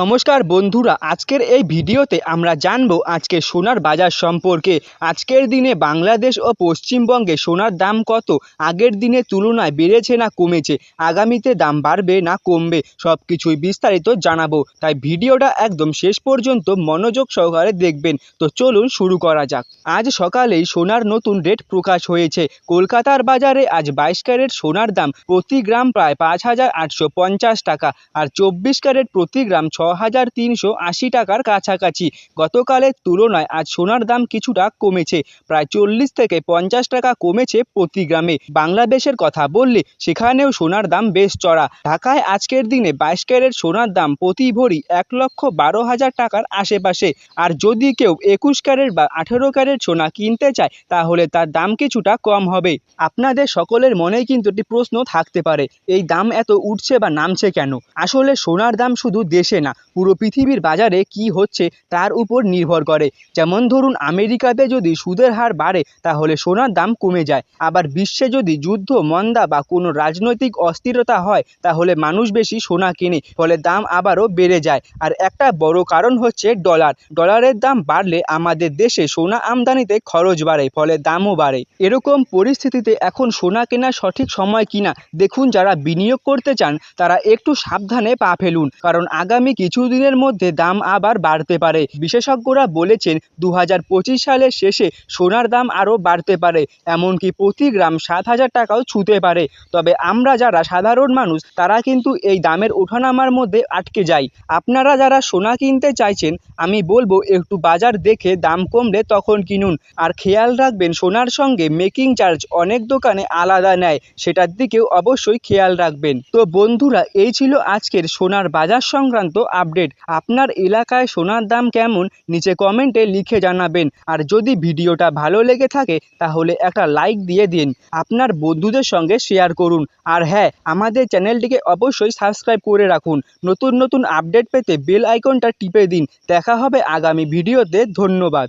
নমস্কার বন্ধুরা, আজকের এই ভিডিওতে আমরা জানব আজকে সোনার বাজার সম্পর্কে। আজকের দিনে বাংলাদেশ ও পশ্চিমবঙ্গে সোনার দাম কত? আগের দিনের তুলনায় বেড়েছে না কমেছে? আগামীতে দাম বাড়বে না কমবে? সব কিছুই বিস্তারিত জানাব। তাই ভিডিওটা একদম শেষ পর্যন্ত মনোযোগ সহকারে দেখবেন। তো চলুন শুরু করা যাক। আজ সকালেই সোনার নতুন রেট প্রকাশ হয়েছে। কলকাতার বাজারে আজ বাইশ ক্যারেট সোনার দাম প্রতি গ্রাম প্রায় পাঁচ হাজার আটশো পঞ্চাশ টাকা, আর চব্বিশ ক্যারেট প্রতি গ্রাম ছ হাজার তিনশো আশি টাকার কাছাকাছি। গতকালের তুলনায় আজ সোনার দাম কিছুটা কমেছে। প্রায় চল্লিশ থেকে পঞ্চাশ টাকা কমেছে প্রতি গ্রামে। বাংলাদেশের কথা বললে সেখানেও সোনার দাম বেশ চড়া। ঢাকায় আজকের দিনে বাইশ ক্যারেট সোনার দাম প্রতি ভরি এক লক্ষ বারো হাজার টাকার আশেপাশে। আর যদি কেউ একুশ ক্যারেট বা আঠেরো ক্যারেট সোনা কিনতে চায়, তাহলে তার দাম কিছুটা কম হবে। আপনাদের সকলের মনেই কিন্তু একটি প্রশ্ন থাকতে পারে, এই দাম এত উঠছে বা নামছে কেন? আসলে সোনার দাম শুধু দেশে না পুরো পৃথিবীর বাজারে কি হচ্ছে তার উপর নির্ভর করে। যেমন ধরুন, আমেরিকাতে যদি সুদের হার বাড়ে, তাহলে সোনার দাম কমে যায়। আবার বিশ্বে যদি যুদ্ধ, মন্দা বা কোনো রাজনৈতিক অস্থিরতা হয়, তাহলে মানুষ বেশি সোনা কেনে, ফলে দাম আবারও বেড়ে যায়। আর একটা বড় কারণ হচ্ছে ডলার। ডলারের দাম বাড়লে আমাদের দেশে সোনা আমদানিতে খরচ বাড়ে, ফলে দামও বাড়ে। এরকম পরিস্থিতিতে এখন সোনা কেনার সঠিক সময় কিনা, দেখুন যারা বিনিয়োগ করতে চান, তারা একটু সাবধানে পা ফেলুন। কারণ আগামী কিছুদিনের মধ্যে দাম আবার বাড়তে পারে। বিশেষজ্ঞরা বলেছেন দু হাজার পঁচিশ সালের শেষে সোনার দাম আরও বাড়তে পারে, এমনকি প্রতি গ্রাম সাত হাজার টাকাও ছুঁতে পারে। তবে আমরা যারা সাধারণ মানুষ, তারা কিন্তু এই দামের ওঠানামার মধ্যে আটকে যাই। আপনারা যারা সোনা কিনতে চাইছেন, আমি বলব একটু বাজার দেখে দাম কমলে তখন কিনুন। আর খেয়াল রাখবেন, সোনার সঙ্গে মেকিং চার্জ অনেক দোকানে আলাদা নেয়, সেটার দিকেও অবশ্যই খেয়াল রাখবেন। তো বন্ধুরা, এই ছিল আজকের সোনার বাজার সংক্রান্ত আপডেট আপনার এলাকায় সোনার দাম কেমন? নিচে কমেন্টে লিখে জানাবেন। আর যদি ভিডিওটা ভালো লেগে থাকে, তাহলে একটা লাইক দিয়ে দিন। আপনার বন্ধুদের সঙ্গে শেয়ার করুন। আর হ্যাঁ আমাদের চ্যানেলটিকে অবশ্যই সাবস্ক্রাইব করে রাখুন। নতুন নতুন আপডেট পেতে বেল আইকনটা টিপে দিন। দেখা হবে আগামী ভিডিওতে ধন্যবাদ।